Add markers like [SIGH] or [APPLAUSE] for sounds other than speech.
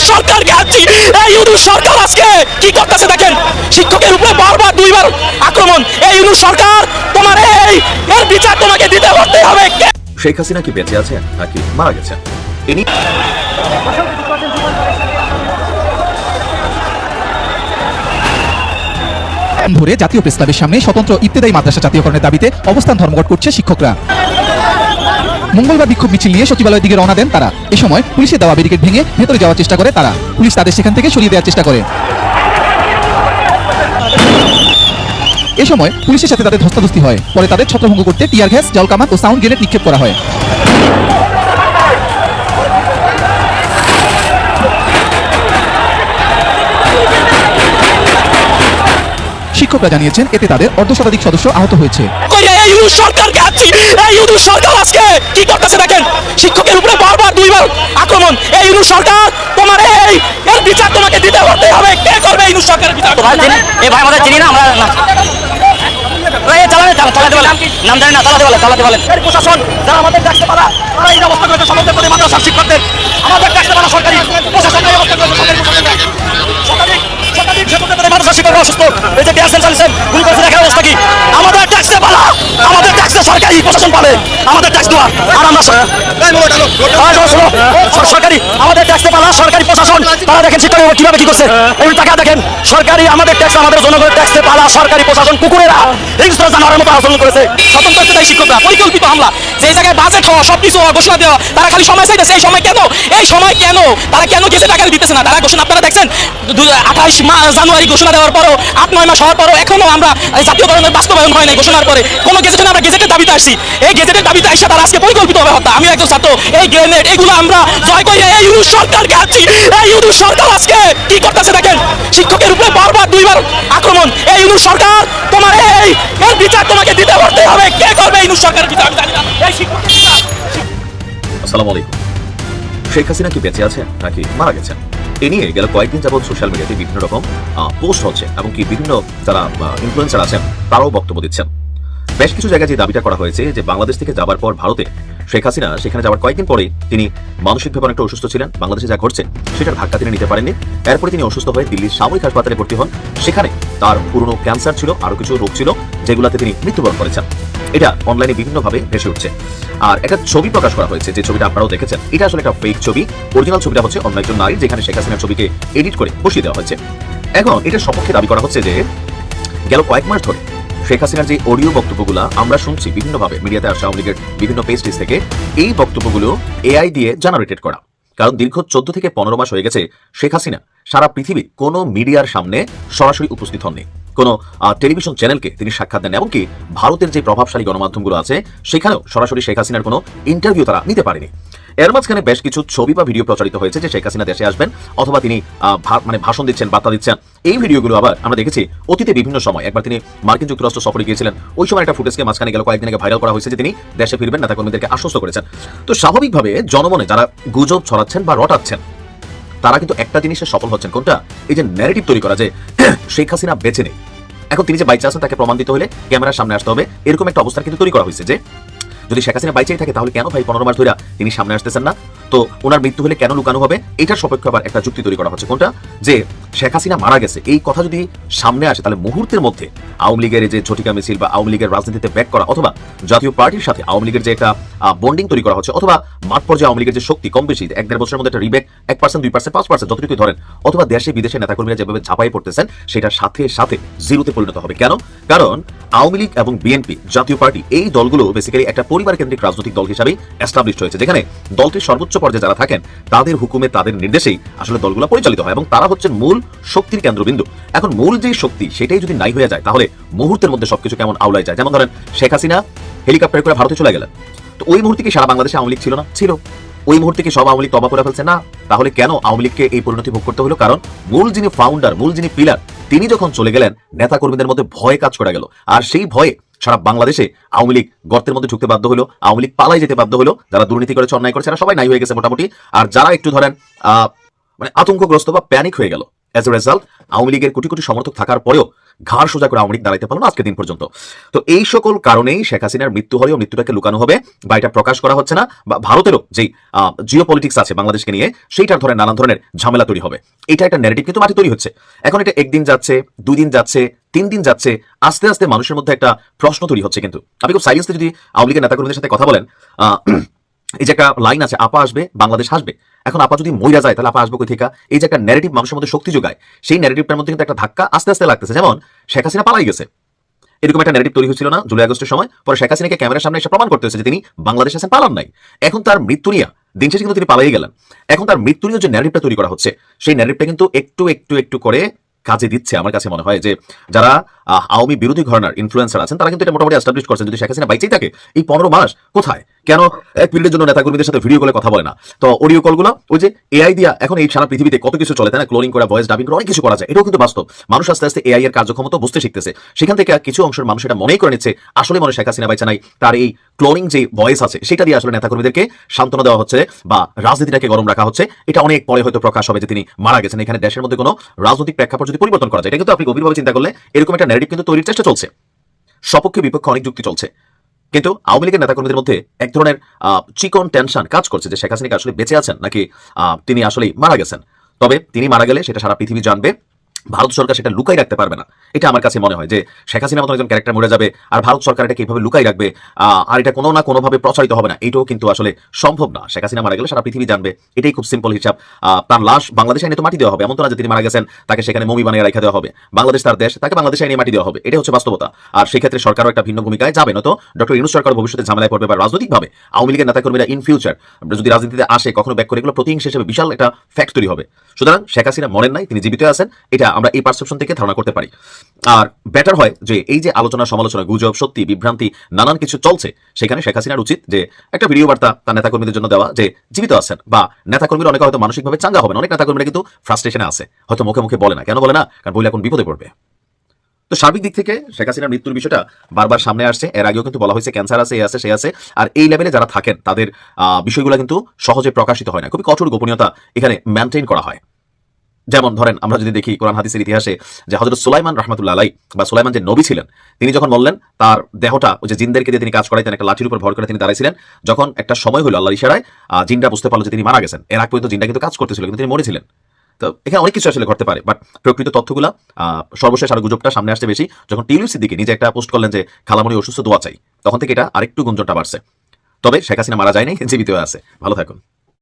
ইউনুস সরকারকে আনছি এই ইউনুস সরকার আজকে কি করতেছে দেখেন? শিক্ষকের উপরে বারবার দুইবার আক্রমণ। এই ইউনুস সরকার তোমার এই এর বিচার তোমাকে দিতে করতে হবে। শেখ হাসিনা কি বেঁচে আছেন নাকি মারা গেছেন? ইনি ধরে জাতীয় প্রেস ক্লাবের সামনে স্বতন্ত্র ইত্তেদায়ী মাদ্রাসা জাতীয়করণের দাবিতে অবস্থান ধর্মঘট করছে শিক্ষকরা। মঙ্গলবার বিক্ষোভ মিছিল নিয়ে সচিবালয়ের দিকে রওনা দেন তারা। এ সময় পুলিশের দেওয়া ব্যারিকেড ভেঙে ভেতরে যাওয়ার চেষ্টা করে তারা। পুলিশ তাদের সেখান থেকে সরিয়ে দেওয়ার চেষ্টা করে। এ সময় পুলিশের সাথে তাদের ধস্তাধস্তি হয়। পরে তাদের ছত্রভঙ্গ করতে টিয়ার গ্যাস জল কামান ও সাউন্ড গ্রেনেড নিক্ষেপ করা হয়। শিক্ষকরা জানিয়েছেন এতে তাদের অর্ধ শতাধিক সদস্য আহত হয়েছে। সরকারকে এই ইউনুস সরকার আজকে কি করতেছে দেখেন? শিক্ষকের উপরে বারবার দুইবার আক্রমণ। এই ইউনুস সরকার তোমার এই এর বিচার তোমাকে দিতে করতে হবে। কে করবে এই ইউনুস সরকারের বিচার? এই ভাই আমাদের চিনি না আমরা না। এই চালাতে চালাতে বলেন। নাম জানি না চালাতে বলেন চালাতে বলেন। প্রশাসন যারা আমাদের ট্যাক্সে পালা তারা এই অবস্থা করেছে সমাজের প্রতি মাদ্রাসার শিক্ষকদের। আমাদের ট্যাক্সে পালা সরকারি প্রশাসন এই অবস্থা করেছে সরকারি প্রশাসন শিক্ষকরা অসুস্থ। এই যে গ্যাস চালিয়েছেন গুলি অবস্থা কি? আমাদের ট্যাক্সে পালা আমাদের সরকারি প্রশাসন পালে আমাদের ট্যাক্স দেওয়া আর আমরা সরকারি আমাদের ট্যাক্সে পালা সরকারি প্রশাসন। তারা দেখেন শিক্ষক কীভাবে কি করছে। টাকা দেখেন সরকারি আমাদের ট্যাক্স আমাদের জনগণের ট্যাক্সে পালা সরকারি প্রশাসন কুকুরেরা হিংস্র জানোয়ারের মতো আচরণ করেছে। স্বতন্ত্র ইত্তেদায়ী শিক্ষকরা পরিকল্পিত হামলা। যে জায়গায় বাজেট হওয়া সব কিছু হওয়া ঘোষণা দেওয়া তারা খালি সময় চাইতেছে। এই সময় কেন? এই সময় কেন? তারা কেন গেছে টাকা দিতেছে না? তারা ঘোষণা আপনারা দেখছেন? আঠাইশ জানুয়ারি ঘোষণা দেওয়ার পরও আট নয় মাস হওয়ার পরও এখনও আমরা জাতীয়করণের বাস্তবায়ন হয় নাই ঘোষণার পরে। কোনো গেজেটে না আমরা গেজেটের দাবিতে আসছি। এই গেজেটের দাবিতে আসছে তারা আজকে পরিকল্পিত হবে হত্যা। আমি একজন ছাত্র। এই গ্রেনেড, এগুলো আমরা জয় করে। এই ইউনুস সরকারকে আনছি এই ইউনুস সরকার আজকে কি করতেছে দেখেন? শিক্ষকের উপরে বারবার দুইবার আক্রমণ। এই ইউনুস সরকার, তোমার এই, এর বিচার তোমাকে দিতে করতে হবে। কে করবে এই ইউনুস সরকারের বিচার? আমি জানি না। এই শিক্ষকের আসসালামু আলাইকুম। শেখ হাসিনা কি বেঁচে আছেন নাকি মারা গেছেন এ নিয়ে গেল কয়েকদিন যাবৎ সোশ্যাল মিডিয়াতে বিভিন্ন রকম পোস্ট হচ্ছে এবং কি বিভিন্ন যারা ইনফ্লুয়েন্সার আছেন, তারাও বক্তব্য দিচ্ছেন। বেশ কিছু জায়গায় যে দাবিটা করা হয়েছে যে বাংলাদেশ থেকে যাবার পর ভারতে শেখ হাসিনা সেখানে যাওয়ার কয়েকদিন পরে তিনি মানসিকভাবে অনেকটা অসুস্থ ছিলেন। বাংলাদেশে যা ঘটছে সেটার ধাক্কা তিনি নিতে পারেননি। এরপরে তিনি অসুস্থ হয়ে দিল্লির সামরিক হাসপাতালে ভর্তি হন। সেখানে তার পুরনো ক্যান্সার ছিল আরও কিছু রোগ ছিল, যেগুলোতে তিনি মৃত্যুবরণ করেছেন। এটা অনলাইনে বিভিন্নভাবে ভেসে উঠছে। আর একটা ছবি প্রকাশ করা হয়েছে, যে ছবিটা আপনারাও দেখেছেন, এটা আসলে একটা ফেক ছবি। অরিজিনাল ছবিটা হচ্ছে অন্য একজন নারী, যেখানে শেখ হাসিনার ছবিকে এডিট করে বসিয়ে দেওয়া হয়েছে। এখন এটার সপক্ষে দাবি করা হচ্ছে যে গেল কয়েক মাস ধরে শেখ হাসিনার যে অডিও বক্তব্যগুলো আমরা শুনছি বিভিন্নভাবে, মিডিয়াতে আসা আওয়ামী লীগের বিভিন্ন পেজটিস থেকে, এই বক্তব্যগুলো এআই দিয়ে জেনারেটেড করা। কারণ দীর্ঘ চোদ্দ থেকে পনেরো মাস হয়ে গেছে শেখ হাসিনা সারা পৃথিবীর কোনো মিডিয়ার সামনে সরাসরি উপস্থিত হননি। কোনো টেলিভিশন চ্যানেলকে তিনি সাক্ষাৎ দেন এমনকি ভারতের যে প্রভাবশালী গণমাধ্যমগুলো আছে, সেখানেও সরাসরি শেখ হাসিনার কোনো ইন্টারভিউ তারা নিতে পারেনি। এর মাঝখানে বেশ কিছু ছবি বা ভিডিও প্রচারিত হয়েছে যে শেখ হাসিনা দেশে আসবেন অথবা তিনি মানে ভাষণ দিচ্ছেন, বার্তা দিচ্ছেন। এই ভিডিওগুলো আবার আমরা দেখেছি অতীতে বিভিন্ন সময়। একবার তিনি মার্কিন যুক্তরাষ্ট্র সফরে গিয়েছিলেন, ওই সময় একটা ফুটেজকে মাঝখানে গেল, কয়েকদিন আগে ভাইরাল করা হয়েছে যে তিনি দেশে ফিরবেন নেতা কর্মীদেরকে আশ্বস্ত করেছেন। তো স্বাভাবিকভাবে জনমনে যারা গুজব ছড়াচ্ছেন বা রটাচ্ছেন, তারা কিন্তু একটা জিনিসে সফল হচ্ছেন কোনটা? এই যে ন্যারেটিভ তৈরি করা যে [CLEARS THROAT] শেখ হাসিনা বেছে নেই। এখন তিনি যে বাইচে আছেন তাকে প্রমাণ দিতে হলে ক্যামেরার সামনে আসতে হবে, এরকম একটা অবস্থা কিন্তু তৈরি করা হয়েছে যে যদি শেখ হাসিনা বাইচেই থাকে, তাহলে কেন ভাই পনেরো মাস ধরে তিনি সামনে আসতেছেন না? তো ওনার মৃত্যু হলে কেন লুকানো হবে? এটার সপক্ষে আবার একটা যুক্তি তৈরি করা হচ্ছে। কোনটা? যে শেখ হাসিনা মারা গেছে, এই কথা যদি সামনে আসে, তাহলে মুহূর্তের মধ্যে আওয়ামী লীগের যে ঝটিকা মিছিল বা আওয়ামী লীগের রাজনীতিতে ব্যাক করা অথবা জাতীয় পার্টির সাথে আওয়ামী লীগের যে একটা বন্ডিং তৈরি করা হচ্ছে, অথবা মাঠ পর্যায়ে আওয়ামী লীগের যে শক্তি কম বেশি, এক দেড় বছরের মধ্যে একটা রিবেক এক পার্সেন্ট দুই পার্সেন্ট পাঁচ পার্সেন্ট যতটুকু ধরেন, অথবা দেশে বিদেশে নেতাকর্মীরা যেভাবে ঝাঁপাই পড়তেছেন সেটার সাথে সাথে জিরোতে পরিণত হবে। কেন? কারণ আওয়ামী লীগ এবং বিএনপি জাতীয় পার্টি, এই দলগুলো বেসিক্যালি একটা পরিবার কেন্দ্রিক রাজনৈতিক দল হিসাবেই এস্টাবলিশড হয়েছে, যেখানে দলটির সর্বোচ্চ পর্যায়ে যারা থাকেন, তাদের হুকুমে, তাদের নির্দেশেই আসলে দলগুলো পরিচালিত হয় এবং তারা হচ্ছেন মূল শক্তির কেন্দ্রবিন্দু। এখন মূল যে শক্তি, সেটাই যদি নাই হয়ে যায়, তাহলে মুহূর্তের মধ্যে সবকিছু কেমন আওলায় যায়? যেমন ধরেন, শেখ হাসিনা হেলিকপ্টার করে ভারতে চলে গেলেন। তো ওই মুহূর্তে কি সারা বাংলাদেশে আওয়ামী লীগ ছিল না? ছিল। ওই মুহূর্তে কি সব আওয়ামী লীগ তবা করে ফেলছে? না। তাহলে কেন আওয়ামী লীগকে এই পরিণতি ভোগ করতে হলো? কারণ মূল যিনি ফাউন্ডার মূল যিনি পিলার তিনি যখন চলে গেলেন নেতা কর্মীদের মধ্যে ভয় কাজ করে গেল। আর সেই ভয়ে সারা বাংলাদেশে আওয়ামী লীগ গর্তের মধ্যে ঢুকতে বাধ্য হলো, আওয়ামী লীগ পালাই যেতে বাধ্য হলো, যারা দুর্নীতি করেছে, অন্যায় করেছে তারা সবাই নাই হয়ে গেছে মোটামুটি। আর যারা একটু ধরেন মানে আতঙ্কগ্রস্ত বা প্যানিক হয়ে গেল অ্যাজ এ রেজাল্ট আওয়ামী লীগের কোটি কোটি সমর্থক থাকার পরেও ঘাড় সোজা করে আওয়ামী লীগ দাঁড়াইতে পারল না আজকের দিন পর্যন্ত। তো এই সকল কারণেই শেখ হাসিনার মৃত্যু হলেও মৃত্যুটাকে লুকানো হবে বা এটা প্রকাশ করা হচ্ছে না বা ভারতেরও যেই জিও পলিটিক্স আছে বাংলাদেশকে নিয়ে, সেইটার ধরে নানান ধরনের ঝামেলা তৈরি হবে। এটা একটা ন্যারেটিভ কিন্তু মাঠে তৈরি হচ্ছে। এখন এটা একদিন যাচ্ছে দুই দিন যাচ্ছে, তিন দিন যাচ্ছে, আস্তে আস্তে মানুষের মধ্যে একটা প্রশ্ন তৈরি হচ্ছে কিন্তু। আপনি খুব সাইলেন্সে যদি আওয়ামী লীগের নেতাকর্মীদের সাথে কথা বলেন এই যে একটা লাইন আছে, আপা আসবে, বাংলাদেশ হাসবে। এখন আপা যদি মইরা যায়, তাহলে আপা আসবে কই থেকে এই যে একটা ন্যারেটিভ মানুষের মধ্যে শক্তি যোগায়, সেই ন্যারেটিভটার মধ্যে কিন্তু একটা ধাক্কা আস্তে আস্তে লাগতেছে। যেমন, শেখ হাসিনা পালাই গেছে। এরকম একটা ন্যারেটিভ তৈরি হয়েছিল না, জুলাই আগস্টের সময়? পরে শেখ হাসিনাকে ক্যামেরার সামনে এসে প্রমাণ করতে হয়েছে যে তিনি বাংলাদেশ আছেন, পালান নাই। এখন তার মৃত্যু নিয়ে, দিন শেষে কিন্তু তিনি পালাই গেলেন। এখন তার মৃত্যু নিয়ে যে ন্যারেটিভটা তৈরি করা হচ্ছে, সেই ন্যারেটিভটা কিন্তু একটু একটু একটু করে কাজে দিচ্ছে আমার কাছে মনে হয় যে, যারা আওয়ামী বিরোধী ঘরানার ইনফ্লুয়েন্সার আছেন, তারা কিন্তু এটা মোটামুটি এস্টাবলিশ করছেন। যদি শেখ হাসিনা বাইচেই থাকে, এই পনেরো মাস কোথায়? কেন এক মিনিটের জন্য নেতাকর্মীদের সাথে ভিডিও কলে কথা বলে না? তো অডিও কলগুলো ওই যে এআই দিয়া এখন এই সারা পৃথিবীতে কত কিছু চলে, তাই না? ক্লোনিং করা ভয়েস ডাবিং করা, অনেক কিছু করা যায়। এটাও কিন্তু বাস্তব। মানুষ আস্তে আস্তে এআই এর কার্যক্ষমতা বুঝতে শিখতেছে। সেখান থেকে কিছু অংশের মানুষ এটা মনেই করে নিচ্ছে। আসলে মনে হয় শেখ হাসিনা বাইচা নাই। তার এই ক্লোনিং যে ভয়েস আছে, সেটা দিয়ে আসলে নেতাকর্মীদেরকে সান্ত্বনা দেওয়া হচ্ছে বা রাজনীতিটাকে গরম রাখা হচ্ছে। এটা অনেক পরে হয়তো প্রকাশ হবে যে তিনি মারা গেছেন। এখানে দেশের মধ্যে কোনো রাজনৈতিক প্রেক্ষাপট যদি পরিবর্তন করা যায়, এটা কিন্তু আপনি গভীরভাবে চিন্তা করলে এরকম একটা ন্যারেটিভ কিন্তু তৈরির চেষ্টা চলছে। সপক্ষে বিপক্ষে অনেক যুক্তি চলছে। কিন্তু আওয়ামী লীগের নেতাকর্মীদের মধ্যে এক ধরনের চিকন টেনশন কাজ করছে যে শেখ হাসিনা আসলে বেঁচে আছেন নাকি তিনি আসলেই মারা গেছেন। তবে তিনি মারা গেলে সেটা সারা পৃথিবী জানবে। ভারত সরকার সেটা লুকাই রাখতে পারবে না। এটা আমার কাছে মনে হয় যে শেখ হাসিনা মতো একজন ক্যারেক্টার মরে যাবে আর ভারত সরকার এটাকে এইভাবে লুকাই রাখবে আর এটা কোনো না কোনোভাবে প্রচারিত হবে না। এটাও কিন্তু আসলে সম্ভব না। শেখ হাসিনা মারা গেলে সারা পৃথিবী জানবে। এটাই খুব সিম্পল হিসাব। তার লাশ বাংলাদেশে এনে তো মাটি দেওয়া হবে। এমন তো না যে তিনি মারা গেছেন, তাকে সেখানে মমি বানিয়ে রেখে দেওয়া হবে। বাংলাদেশ তার দেশ, তাকে বাংলাদেশে এনে মাটি দেওয়া হবে। এটা হচ্ছে বাস্তবতা। আর সেক্ষেত্রে সরকারও একটা ভিন্ন ভূমিকায় যাবে না তো ডক্টর ইউনুস সরকার ভবিষ্যতে ঝামেলায় পড়বে বা রাজনৈতিকভাবে আওয়ামী লীগের নেতাকর্মীরা ইন ফিউচার যদি রাজনীতিতে আসে, কখনো ব্যাক করে এগুলো প্রতিহিংসা হিসেবে বিশাল একটা ফ্যাক্ট তৈরি হবে। সুতরাং শেখ হাসিনা মরেন নাই, তিনি জীবিত আছেন, এটা আমরা এই পারসেপশন থেকে ধারণা করতে পারি। আর বেটার হয় যে এই যে আলোচনা, সমালোচনা, গুজব, সত্যি, বিভ্রান্তি, নানান কিছু চলছে, সেখানে শেখ হাসিনার উচিত যে একটা ভিডিও বার্তা তার নেতাকর্মীদের জন্য দেওয়া যে জীবিত আছেন বা নেতাকর্মীরা অনেকে হয়তো মানসিকভাবে চাঙ্গা হবেন, অনেক নেতাকর্মীরা কিন্তু ফ্রাস্ট্রেশনে আছে। হয়তো মুখে মুখে বলে না। কেন বলে না? কারণ বলে এখন বিপদে পড়বে। তো সার্বিক দিক থেকে শেখ হাসিনার মৃত্যুর বিষয়টা বারবার সামনে আসছে। এর আগেও কিন্তু বলা হয়েছে ক্যান্সার আছে, এ আছে, সে আছে। আর এই লেভেলে যারা থাকেন, তাদের বিষয়গুলো কিন্তু সহজে প্রকাশিত হয় না। খুবই কঠোর গোপনীয়তা এখানে মেনটেন করা হয়। যেমন ধরেন, আমরা যদি দেখি কোরআন হাদিসের ইতিহাসে যে হজরত সুলাইমান রহমতুল্লাহ আলাই বা সুলাইমান যে নবী ছিলেন, তিনি যখন বললেন তার দেহটা, ওই যে জিনদেরকে দিয়ে তিনি কাজ করাইতেন, একটা লাঠির উপর ভর করে তিনি দাঁড়াইছিলেন, যখন একটা সময় হলো আল্লাহর ইশারায় জিনটা বুঝতে পারল যে তিনি মারা গেছেন। এর আগ পর্যন্ত জিনটা কিন্তু কাজ করতেছিল, কিন্তু তিনি মরেছিলেন। তো এখানে অনেক কিছু আসলে ঘটতে পারে বাট প্রকৃত তথ্যগুলা সর্বশেষ আর গুজবটা সামনে আসছে বেশি। যখন টিউলিপসির দিকে নিজে একটা পোস্ট করলেন যে খালামণি অসুস্থ, দোয়া চাই। তখন থেকে এটা আরেকটু গুঞ্জনটা বাড়ছে। তবে শেখ হাসিনা মারা যায়নি, [LAUGHS] জীবিত আছে। ভালো থাকুন।